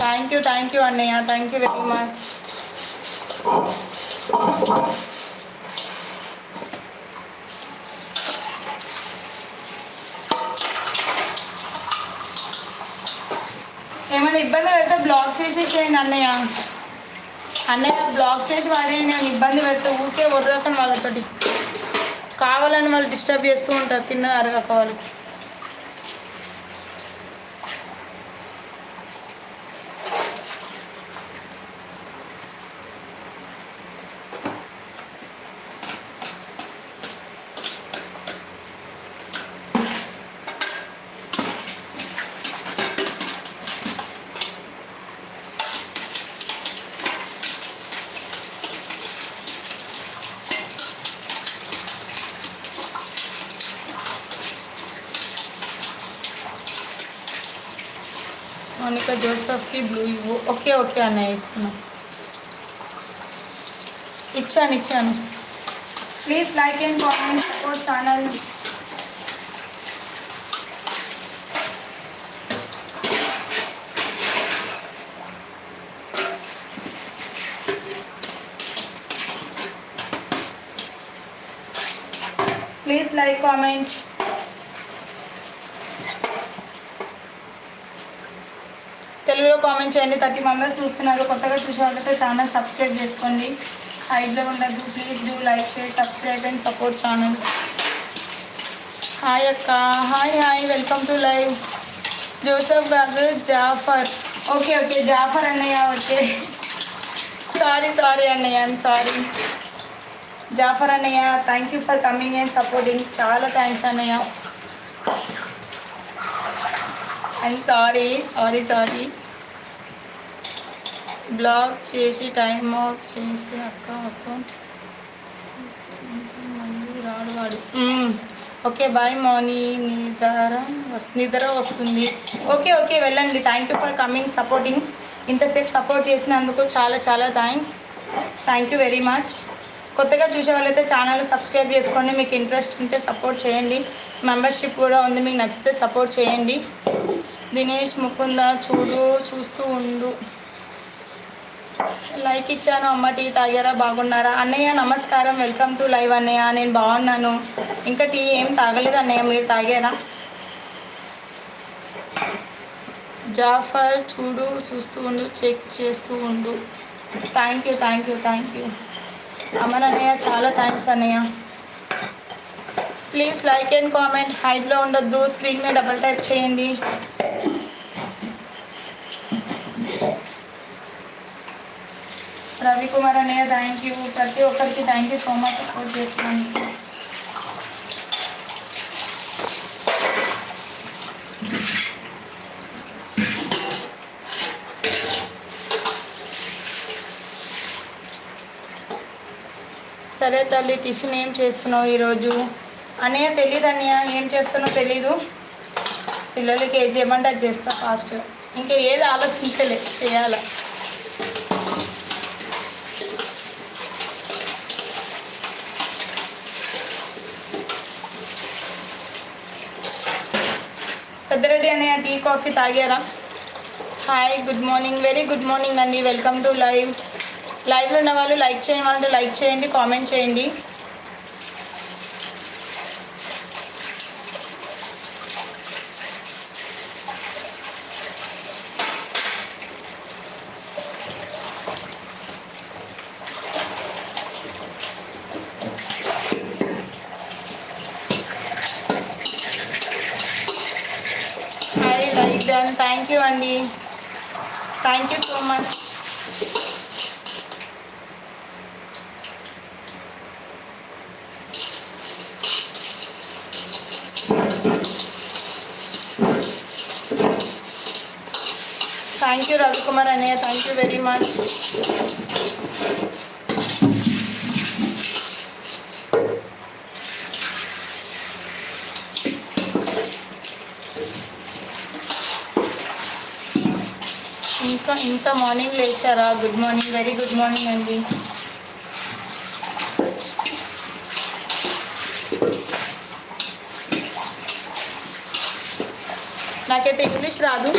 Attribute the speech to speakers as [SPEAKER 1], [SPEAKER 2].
[SPEAKER 1] Thank you thank you అన్నయ్య thank you very much ఏమైనా ఇబ్బంది పెడితే బ్లాక్ చేసేసేయండి అన్నయ్య. అన్నయ్య బ్లాక్ చేసి వాడి నేను ఇబ్బంది పెడితే ఊరికే వర్రకని వాళ్ళతోటి. కావాలని వాళ్ళు డిస్టర్బ్ చేస్తూ ఉంటారు తిన్న అరగక వాళ్ళకి. మోనికా జోసఫ్కి బ్లూ ఇవ్వు ఓకే ఓకే అన్నయ్య ఇస్తున్నా ఇచ్చాను ఇచ్చాను please like and comment support channel please like comment తెలుగులో కామెంట్ చేయండి. థర్టీ మెంబర్స్ చూస్తున్నారు. కొత్తగా చూసే వాళ్ళతో ఛానల్ సబ్స్క్రైబ్ చేసుకోండి. హైడ్లో ఉండదు please do like share subscribe and support channel hi అక్క. Hi hi welcome to live Joseph గారు జాఫర్ ఓకే ఓకే జాఫర్ అన్నయ్య ఓకే సారీ సారీ అన్నయ్య ఐఎమ్ సారీ జాఫర్ అన్నయ్య thank you for coming and supporting చాలా థ్యాంక్స్ అన్నయ్య I'm sorry sorry sorry block చేసి time out చేస్తే అక్క అకౌంట్ మళ్ళీ రాడు వాడు ఓకే బాయ్ మార్నింగ్ నిద్ర నిద్ర వస్తుంది. ఓకే ఓకే వెళ్ళండి. Thank you for coming supporting ఇంతసేపు సపోర్ట్ చేసినందుకు చాలా చాలా thanks thank you very much కొత్తగా చూసే వాళ్ళైతే ఛానల్ సబ్స్క్రైబ్ చేసుకోండి. మీకు ఇంట్రెస్ట్ ఉంటే సపోర్ట్ చేయండి. మెంబర్షిప్ కూడా ఉంది. మీకు నచ్చితే సపోర్ట్ చేయండి. దినేష్ ముకుంద చూడు చూస్తూ ఉండు. లైక్ ఇచ్చాను అమ్మ టీ తాగారా బాగున్నారా? అన్నయ్య నమస్కారం వెల్కమ్ టు లైవ్ అన్నయ్య నేను బాగున్నాను. ఇంకా టీ ఏం తాగలేదు అన్నయ్య మీరు తాగారా? జాఫర్ చూడు చూస్తూ ఉండు చెక్ చేస్తూ ఉండు. Thank you thank you thank you Amar అన్నయ్య చాలా థ్యాంక్స్ అన్నయ్య. ప్లీజ్ లైక్ అండ్ కామెంట్ హైట్లో ఉండొద్దు స్క్రీన్ మీద డబల్ టైప్ చేయండి. రవికుమార్ అన్నయ్య థ్యాంక్ యూ ప్రతి ఒక్కరికి thank you so much support చేస్తున్నాను సరే తల్లి టిఫిన్ ఏం చేస్తున్నావు ఈరోజు? అన్నయ్య తెలియదు అన్నయ్య ఏం చేస్తానో తెలీదు. పిల్లలకి ఏది చేయమంటే అది చేస్తా ఫాస్ట్. ఇంకా ఏది ఆలోచించలే చేయాలా? పెద్దరెడ్డి అనే టీ కాఫీ తాగారా? Hi good morning very good morning అండి వెల్కమ్ టు లైవ్ లైవ్లో ఉన్న వాళ్ళు లైక్ చేయమంటే లైక్ చేయండి కామెంట్ చేయండి hi like done thank you అండి. Thank you so much. Thank you Ravikumar అన్నయ్య థ్యాంక్ యూ వెరీ మచ్. ఇంకా ఇంత morning లేచారా? Good morning very good morning అండి. నాకైతే ఇంగ్లీష్ రాదు.